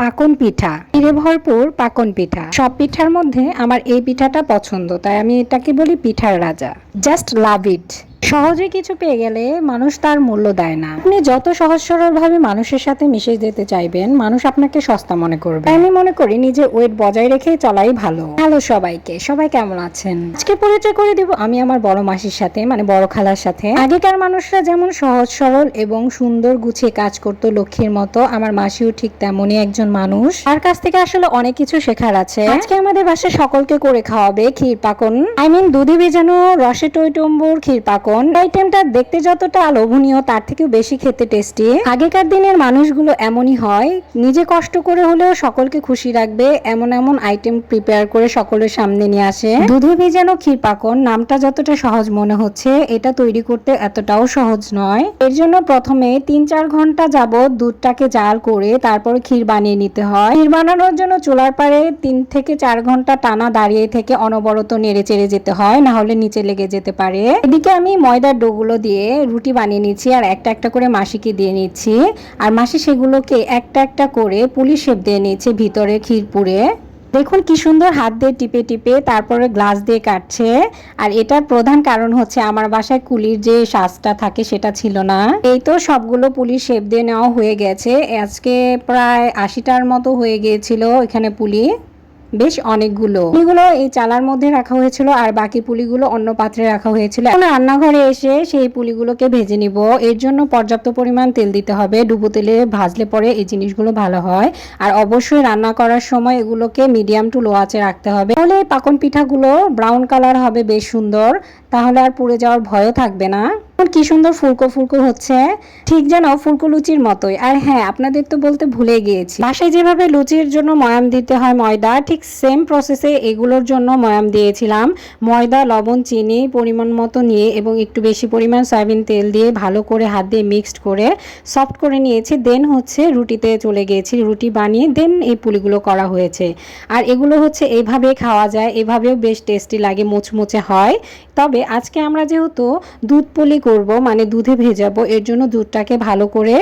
পাকন পিঠা। পিঠে ভরপুর পাকন পিঠা। সব পিঠার মধ্যে আমার এই পিঠাটা পছন্দ, তাই আমি এটাকে বলি পিঠার রাজা। Just love it. সহজে কিছু পেয়ে গেলে মানুষ তার মূল্য দেয় না। আপনি যত সহজ সরল ভাবে মানুষের সাথে মিশে যেতে চাইবেন, মানুষ আপনাকে সস্তা মনে করবে। আমি মনে করি নিজের ওয়েট বজায় রেখে চলাই ভালো। হ্যালো সবাইকে, সবাই কেমন আছেন? আজকে পরিচয় করে দিব আমি আমার বড় মাসির সাথে মানে বড় খালার সাথে। আগেকার মানুষরা যেমন সহজ সরল এবং সুন্দর গুছিয়ে কাজ করতো লক্ষ্মীর মতো, আমার মাসিও ঠিক তেমনই একজন মানুষ। তার কাছ থেকে আসলে অনেক কিছু শেখার আছে। আজকে আমাদের বাসায় সকলকে করে খাওয়াবে ক্ষীর পাকন। আই মিন দুধে ভেজানো রসে টইটম্বুর ক্ষীর পাকন। আইটেমটা দেখতে যতটা লোভনীয়, তার থেকেও বেশি খেতে টেস্টি আগেকার দিনের মানুষগুলো এমনই হয়, নিজে কষ্ট করে হলেও সকলকে খুশি রাখবে, এমন এমন আইটেম প্রিপেয়ার করে সকলের সামনে নিয়ে আসে। দুধে ভেজানো ক্ষীর পাকন, নামটা যতটা সহজ মনে হচ্ছে, এটা তৈরি করতে এতটাও সহজ নয়। এর জন্য প্রথমে তিন চার ঘণ্টা যাবত দুধটাকে জাল করে তারপর ক্ষীর বানিয়ে নিতে হয়। ক্ষীর বানানোর জন্য চুলার পারে তিন থেকে চার ঘণ্টা টানা দাঁড়িয়ে থেকে অনবরত নেড়ে চেড়ে যেতে হয় না হলে নিচে লেগে যেতে পারে। এদিকে আমি ময়দার ডোগুলো দিয়ে রুটি বানিয়ে নিচ্ছি আর একটা একটা করে মাসিকে দিয়ে নিচ্ছি। আর মাসি সেগুলোকে একটা একটা করে পুলি শেপ দিয়ে নিচ্ছে ভিতরে ক্ষীর পুরে দেখুন কি সুন্দর হাত দিয়ে টিপে টিপে তারপরে গ্লাস দিয়ে কাটছে। আর এটার প্রধান কারণ হচ্ছে আমার বাসায় কুলির যে শ্বাসটা থাকে সেটা ছিল না। এই তো সবগুলো পুলি শেপ দিয়ে নেওয়া হয়ে গেছে। আজকে প্রায় আশিটার মতো হয়ে গিয়েছিল এখানে পুলি। বেশ অনেকগুলো। পুলিগুলো এই চালার মধ্যে রাখা হয়েছিল আর বাকি পুলিগুলো অন্য পাত্রে রাখা হয়েছিল। এখন রান্নাঘরে এসে সেই পুলিগুলোকে ভেজে নিব। এর জন্য পর্যাপ্ত পরিমাণ তেল দিতে হবে। ডুবো তেলে ভাজলে পরে এই জিনিসগুলো ভালো হয়। আর অবশ্যই রান্না করার সময় এগুলোকে মিডিয়াম টু লো আঁচে রাখতে হবে। তাহলে পাকন পিঠাগুলো ব্রাউন কালার হবে বেশ সুন্দর। তাহলে আর পুড়ে যাওয়ার ভয়ও থাকবে না। কি সুন্দর ফুলকো ফুলকো হচ্ছে, ঠিক যেন ফুলকো লুচির মতোই। আর হ্যাঁ আপনাদের তো বলতে ভুলে গিয়েছি। বাসায় যেভাবে লুচির জন্য ময়াম দিতে হয় ময়দা, ঠিক সেম প্রসেসে এগুলোর জন্য ময়াম দিয়েছিলাম। ময়দা, লবণ, চিনি পরিমাণ মতো নিয়ে এবং একটু বেশি পরিমাণ সয়াবিন তেল দিয়ে ভালো করে হাত দিয়ে মিক্সড করে সফট করে নিয়েছি। দেন হচ্ছে রুটিতে চলে গিয়েছি, রুটি বানিয়ে দেন এই পুলিগুলো করা হয়েছে। আর এগুলো হচ্ছে এইভাবে খাওয়া যায়, এভাবেও বেশ টেস্টি লাগে, মুচমুচে হয়। তবে আজকে আমরা যেহেতু দুধ পুলি করব মানে দুধে ভেজাবো এর জন্য দুধটাকে ভালো করে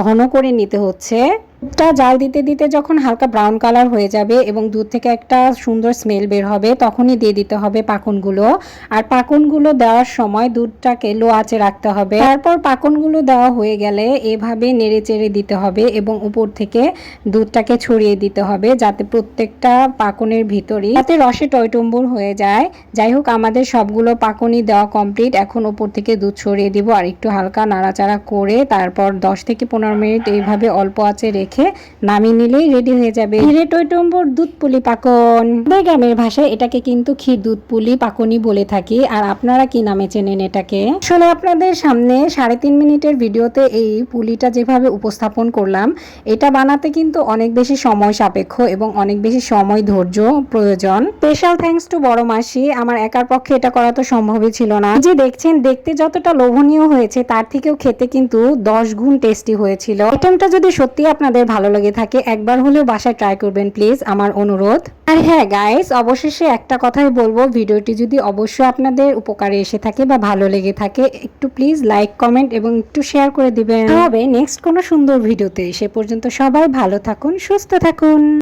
ঘন করে নিতে হচ্ছে। দুধটা জাল দিতে দিতে যখন হালকা ব্রাউন কালার হয়ে যাবে এবং দুধ থেকে একটা সুন্দর স্মেল বের হবে, তখনই দিয়ে দিতে হবে পাকনগুলো। আর পাকনগুলো দেওয়ার সময় দুধটাকে লো আঁচে রাখতে হবে। তারপর পাকনগুলো দেওয়া হয়ে গেলে এভাবে নেড়ে চেড়ে দিতে হবে এবং উপর থেকে দুধটাকে ছড়িয়ে দিতে হবে যাতে প্রত্যেকটা পাকনের ভিতরেই যাতে রসে টয়টম্বুর হয়ে যায়। যাই হোক, আমাদের সবগুলো পাকনই দেওয়া কমপ্লিট এখন উপর থেকে দুধ ছড়িয়ে দিব। আর একটু হালকা নাড়াচাড়া করে তারপর দশ থেকে পনেরো মিনিট এইভাবে অল্প আঁচে রেখে নামিয়ে নিলেই রেডি হয়ে যাবে। হিরে টইটম্বুর দুধ পুলি পাকন। আমাদের গ্রামের ভাষায় এটাকে কিন্তু ক্ষীর দুধ পুলি পাকনই বলে থাকি। আর আপনারা কি নামে চেনেন এটাকে? আসলে আপনাদের সামনে সাড়ে তিন মিনিটের ভিডিওতে এই পুলিটা যেভাবে উপস্থাপন করলাম, এটা বানাতে কিন্তু অনেক বেশি সময় সাপেক্ষ এবং অনেক বেশি সময় ধৈর্য প্রয়োজন। স্পেশাল থ্যাঙ্কস টু বড় মাসি, আমার একার পক্ষে এটা করা তো সম্ভবই ছিল না। যে দেখছেন, দেখতে যতটা লোভনীয় হয়েছে, তার থেকেও খেতে কিন্তু দশ গুণ টেস্টি হয়েছিল। আইটেমটা যদি সত্যি আপনাদের ভালো লেগে থাকে, একবার হলেও বাসায় ট্রাই করবেন প্লিজ আমার অনুরোধ। আর হ্যাঁ গাইস অবশেষে একটা কথাই বলব, ভিডিওটি যদি অবশ্যই আপনাদের উপকারে এসে থাকে বা ভালো লেগে থাকে, একটু প্লিজ লাইক কমেন্ট এবং একটু শেয়ার করে দিবেন। হবে নেক্সট কোনো সুন্দর ভিডিওতে সে পর্যন্ত সবাই ভালো থাকুন, সুস্থ থাকুন।